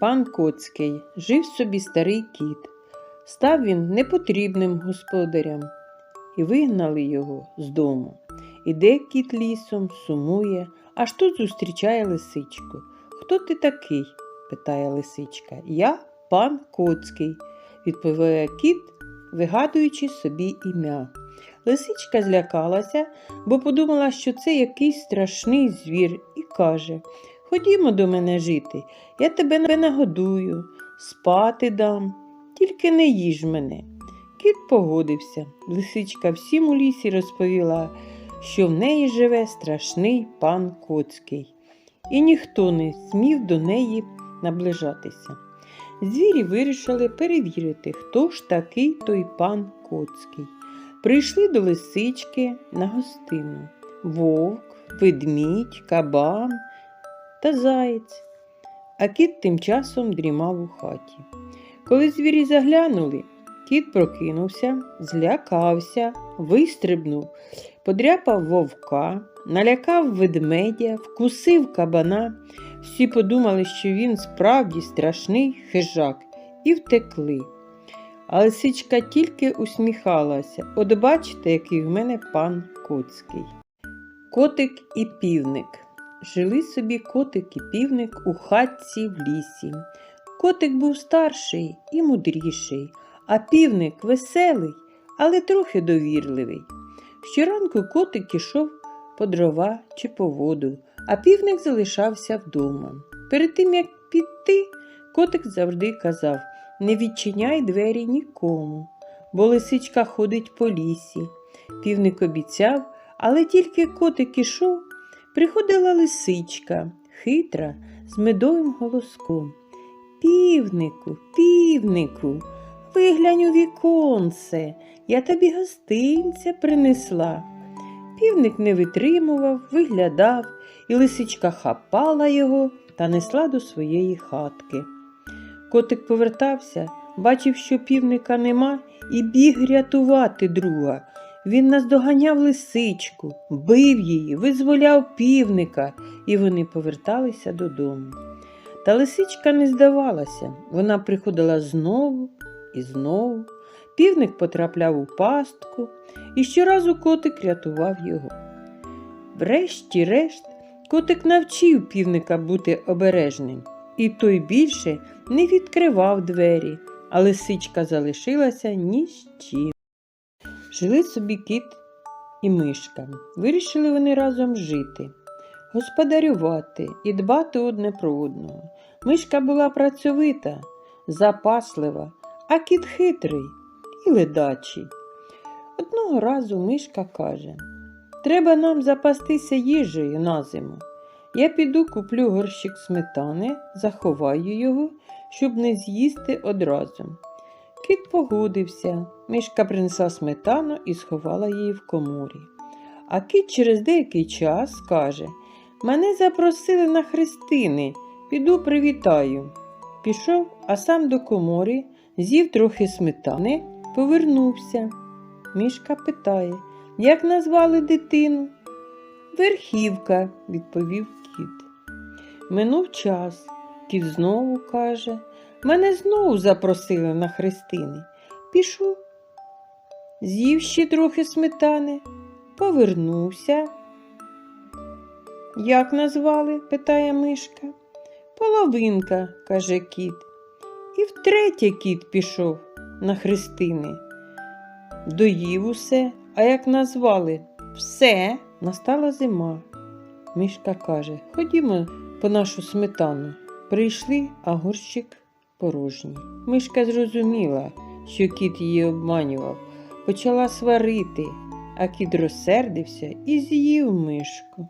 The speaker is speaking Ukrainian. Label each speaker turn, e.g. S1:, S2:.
S1: Пан Коцький жив собі старий кіт. Став він непотрібним господарям і вигнали його з дому. Іде кіт лісом, сумує, аж тут зустрічає лисичку. Хто ти такий? питає лисичка. Я пан Коцький, відповідає кіт, вигадуючи собі ім'я. Лисичка злякалася, бо подумала, що це якийсь страшний звір, і каже Ходімо до мене жити, я тебе нагодую, спати дам, тільки не їж мене. Кіт погодився. Лисичка всім у лісі розповіла, що в неї живе страшний пан Коцький, і ніхто не смів до неї наближатися. Звірі вирішили перевірити, хто ж такий той пан Коцький. Прийшли до лисички на гостину вовк, ведмідь, кабан та заєць. А кіт тим часом дрімав у хаті. Коли звірі заглянули, кіт прокинувся, злякався, вистрибнув, подряпав вовка, налякав ведмедя, вкусив кабана. Всі подумали, що він справді страшний хижак, і втекли. А лисичка тільки усміхалася. От бачите, який в мене пан Коцький. Котик і півник. Жили собі котик і півник у хатці в лісі. Котик був старший і мудріший, а півник веселий, але трохи довірливий. Щоранку котик ішов по дрова чи по воду, а півник залишався вдома. Перед тим, як піти, котик завжди казав не відчиняй двері нікому, бо лисичка ходить по лісі. Півник обіцяв, але тільки котик ішов, приходила лисичка, хитра, з медовим голоском. Півнику, півнику, виглянь у віконце, я тобі гостинця принесла. Півник не витримував, виглядав, і лисичка хапала його та несла до своєї хатки. Котик повертався, бачив, що півника нема, і біг рятувати друга. Він наздоганяв лисичку, бив її, визволяв півника, і вони поверталися додому. Та лисичка не здавалася, вона приходила знову і знову. Півник потрапляв у пастку, і щоразу котик рятував його. Врешті-решт, котик навчив півника бути обережним, і той більше не відкривав двері, а лисичка залишилася ні з чим. Жили собі кіт і мишка. Вирішили вони разом жити, господарювати і дбати одне про одного. Мишка була працьовита, запаслива, а кіт хитрий і ледачий. Одного разу мишка каже Треба нам запастися їжею на зиму. Я піду куплю горщик сметани, заховаю його, щоб не з'їсти одразу. Кіт погодився. Мишка принесла сметану і сховала її в коморі. А кіт через деякий час каже Мене запросили на хрестини, піду привітаю. Пішов, а сам до комори, з'їв трохи сметани, повернувся. Мишка питає, як назвали дитину? Верхівка, відповів кіт. Минув час. Кіт знову каже, мене знову запросили на хрестини. Пішов, з'їв ще трохи сметани, повернувся. Як назвали? питає мишка. Половинка, каже кіт. І втретє кіт пішов на хрестини. Доїв усе, а як назвали все, настала зима. Мишка каже Ходімо по нашу сметану. Прийшли, а горщик порожній. Мишка зрозуміла, що кіт її обманював, почала сварити, а кіт розсердився і з'їв мишку.